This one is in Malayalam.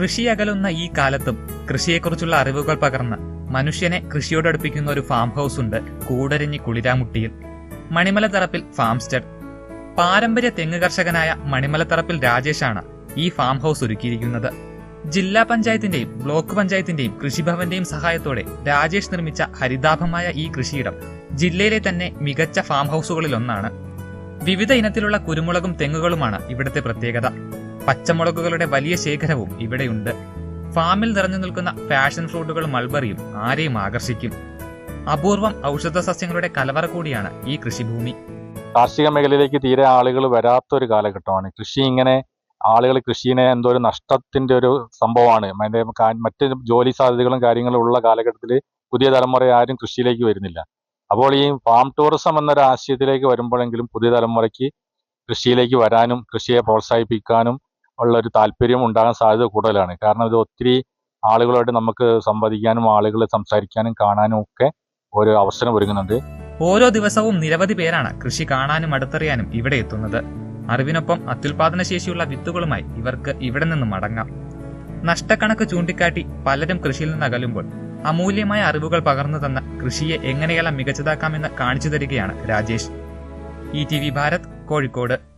കൃഷി അകലുന്ന ഈ കാലത്തും കൃഷിയെക്കുറിച്ചുള്ള അറിവുകൾ പകർന്ന് മനുഷ്യനെ കൃഷിയോടടുപ്പിക്കുന്ന ഒരു ഫാം ഹൗസ് ഉണ്ട് കൂടരഞ്ഞി കുളിരാമുട്ടിയിൽ. മണിമലത്തറപ്പിൽ ഫാം സ്റ്റഡ് പാരമ്പര്യ തെങ്ങ് കർഷകനായ മണിമല തറപ്പിൽ രാജേഷാണ് ഈ ഫാം ഹൗസ് ഒരുക്കിയിരിക്കുന്നത്. ജില്ലാ പഞ്ചായത്തിന്റെയും ബ്ലോക്ക് പഞ്ചായത്തിന്റെയും കൃഷിഭവന്റെയും സഹായത്തോടെ രാജേഷ് നിർമ്മിച്ച ഹരിതാഭമായ ഈ കൃഷിയിടം ജില്ലയിലെ തന്നെ മികച്ച ഫാം ഹൗസുകളിലൊന്നാണ് വിവിധ ഇനത്തിലുള്ള കുരുമുളകും തെങ്ങുകളുമാണ് ഇവിടുത്തെ പ്രത്യേകത. പച്ചമുളകുകളുടെ വലിയ ശേഖരവും ഇവിടെയുണ്ട്. ഫാമിൽ നിറഞ്ഞു നിൽക്കുന്ന ഫാഷൻ ഫ്രൂട്ടുകൾ മൾബറിയും ആരെയും ആകർഷിക്കും. അപൂർവം ഔഷധ സസ്യങ്ങളുടെ കലവറ കൂടിയാണ് ഈ കൃഷിഭൂമി. കാർഷിക മേഖലയിലേക്ക് തീരെ ആളുകൾ വരാത്ത ഒരു കാലഘട്ടമാണ്. കൃഷി ഇങ്ങനെ ആളുകൾ കൃഷിനെ എന്തോ ഒരു നഷ്ടത്തിന്റെ ഒരു സംഭവമാണ്. മറ്റ് ജോലി സാധ്യതകളും കാര്യങ്ങളും ഉള്ള കാലഘട്ടത്തിൽ പുതിയ തലമുറ ആരും കൃഷിയിലേക്ക് വരുന്നില്ല. അപ്പോൾ ഈ ഫാം ടൂറിസം എന്നൊരു ആശയത്തിലേക്ക് വരുമ്പോഴെങ്കിലും പുതിയ തലമുറയ്ക്ക് കൃഷിയിലേക്ക് വരാനും കൃഷിയെ പ്രോത്സാഹിപ്പിക്കാനും ഉള്ള ഒരു താല്പര്യം ഉണ്ടാകാൻ സാധ്യത കൂടുതലാണ്. കാരണം ഇത് ഒത്തിരി ആളുകളുമായിട്ട് നമുക്ക് സംവദിക്കാനും ആളുകളെ സംസാരിക്കാനും കാണാനും ഒക്കെ ഒരു അവസരം ഒരുങ്ങുന്നുണ്ട്. ഓരോ ദിവസവും നിരവധി പേരാണ് കൃഷി കാണാനും അടുത്തറിയാനും ഇവിടെ എത്തുന്നത്. അറിവിനൊപ്പം അത്യുൽപാദന ശേഷിയുള്ള വിത്തുകളുമായി ഇവർക്ക് ഇവിടെ നിന്ന് മടങ്ങാം. നഷ്ടക്കണക്ക് ചൂണ്ടിക്കാട്ടി പലരും കൃഷിയിൽ നിന്ന് അകലുമ്പോൾ അമൂല്യമായ അറിവുകൾ പകർന്നു തന്ന കൃഷിയെ എങ്ങനെയെല്ലാം മികച്ചതാക്കാമെന്ന് കാണിച്ചു തരികയാണ് Rajesh. E T V Bharat Kozhikode.